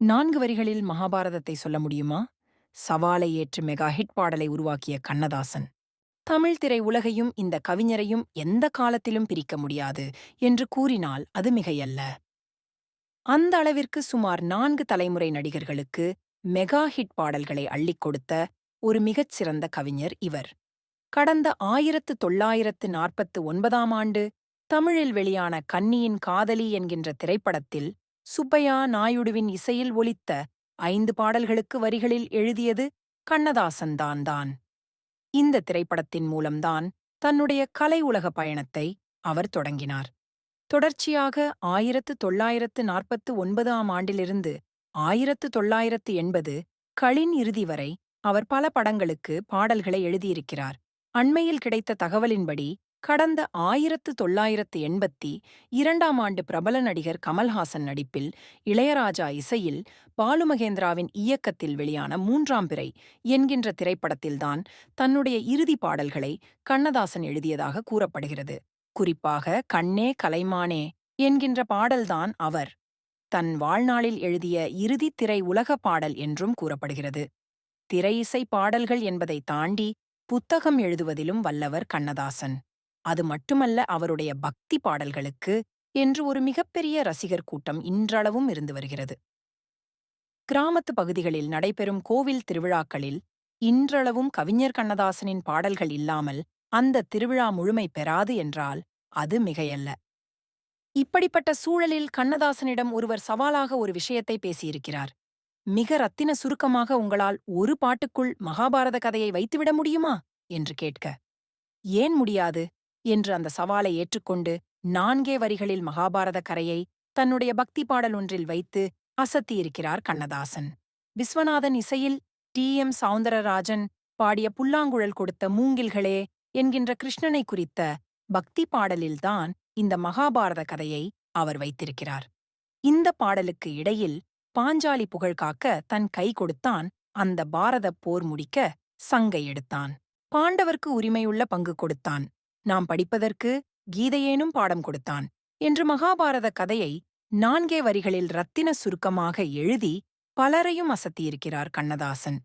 நான்கு வரிகளில் மகாபாரதத்தை சொல்ல முடியுமா? சவாலை ஏற்று மெகா ஹிட் பாடலை உருவாக்கிய கண்ணதாசன். தமிழ் திரை உலகையும் இந்த கவிஞரையும் எந்த காலத்திலும் பிரிக்க முடியாது என்று கூறினால் அது மிகையல்ல. அந்த அளவிற்கு சுமார் நான்கு தலைமுறை நடிகர்களுக்கு மெகா ஹிட் பாடல்களை அள்ளிக் கொடுத்த ஒரு மிகச் சிறந்த கவிஞர் இவர். கடந்த ஆயிரத்து தொள்ளாயிரத்து நாற்பத்து ஒன்பதாம் ஆண்டு தமிழில் வெளியான கன்னியின் காதலி என்கின்ற திரைப்படத்தில் சுப்பையா நாயுடுவின் இசையில் ஒலித்த ஐந்து பாடல்களுக்கு வரிகளில் எழுதியது கண்ணதாசன்தான் தான் தான். இந்த திரைப்படத்தின் மூலம்தான் தன்னுடைய கலை உலக பயணத்தை அவர் தொடங்கினார். தொடர்ச்சியாக ஆயிரத்து தொள்ளாயிரத்து நாற்பத்து ஒன்பதாம் ஆண்டிலிருந்து ஆயிரத்து தொள்ளாயிரத்து எண்பது களின் இறுதி வரை அவர் பல படங்களுக்கு பாடல்களை எழுதியிருக்கிறார். அண்மையில் கிடைத்த தகவலின்படி கடந்த ஆயிரத்து தொள்ளாயிரத்து எண்பத்தி இரண்டாம் ஆண்டு பிரபல நடிகர் கமல்ஹாசன் நடிப்பில் இளையராஜா இசையில் பாலுமகேந்திராவின் இயக்கத்தில் வெளியான மூன்றாம் பிறை என்கின்ற திரைப்படத்தில்தான் தன்னுடைய இறுதி பாடல்களை கண்ணதாசன் எழுதியதாக கூறப்படுகிறது. குறிப்பாக கண்ணே கலைமானே என்கின்ற பாடல்தான் அவர் தன் வாழ்நாளில் எழுதிய இறுதி திரை உலக பாடல் என்றும் கூறப்படுகிறது. திரை இசை பாடல்கள் என்பதை தாண்டி புத்தகம் எழுதுவதிலும் வல்லவர் கண்ணதாசன். அது மட்டுமல்ல அவருடைய பக்தி பாடல்களுக்கு என்று ஒரு மிகப்பெரிய ரசிகர் கூட்டம் இன்றளவும் இருந்து வருகிறது. கிராமத்து பகுதிகளில் நடைபெறும் கோவில் திருவிழாக்களில் இன்றளவும் கவிஞர் கண்ணதாசனின் பாடல்கள் இல்லாமல் அந்த திருவிழா முழுமை பெறாது என்றால் அது மிகையல்ல. இப்படிப்பட்ட சூழலில் கண்ணதாசனிடம் ஒருவர் சவாலாக ஒரு விஷயத்தை பேசியிருக்கிறார். மிக ரத்தின சுருக்கமாக உங்களால் ஒரு பாட்டுக்குள் மகாபாரத கதையை வைத்துவிட முடியுமா? என்று கேட்க ஏன் முடியாது? என்று அந்த சவாலை ஏற்றுக்கொண்டு நான்கே வரிகளில் மகாபாரத கரையை தன்னுடைய பக்தி பாடல் ஒன்றில் வைத்து அசத்தியிருக்கிறார் கண்ணதாசன். விஸ்வநாதன் இசையில் டி. எம். சவுந்தரராஜன் பாடிய புல்லாங்குழல் கொடுத்த மூங்கில்களே என்கின்ற கிருஷ்ணனை குறித்த பக்தி பாடலில்தான் இந்த மகாபாரத கதையை அவர் வைத்திருக்கிறார். இந்த பாடலுக்கு இடையில் பாஞ்சாலி புகழ் காக்க தன் கை கொடுத்தான் அந்த பாரதப் போர் முடிக்க சங்கை எடுத்தான். பாண்டவர்க்கு உரிமையுள்ள பங்கு கொடுத்தான். நாம் படிப்பதற்கு கீதையேனும் பாடம் கொடுத்தான் என்று மகாபாரத கதையை நான்கே வரிகளில் ரத்தின சுருக்கமாக எழுதி பலரையும் அசத்தியிருக்கிறார் கண்ணதாசன்.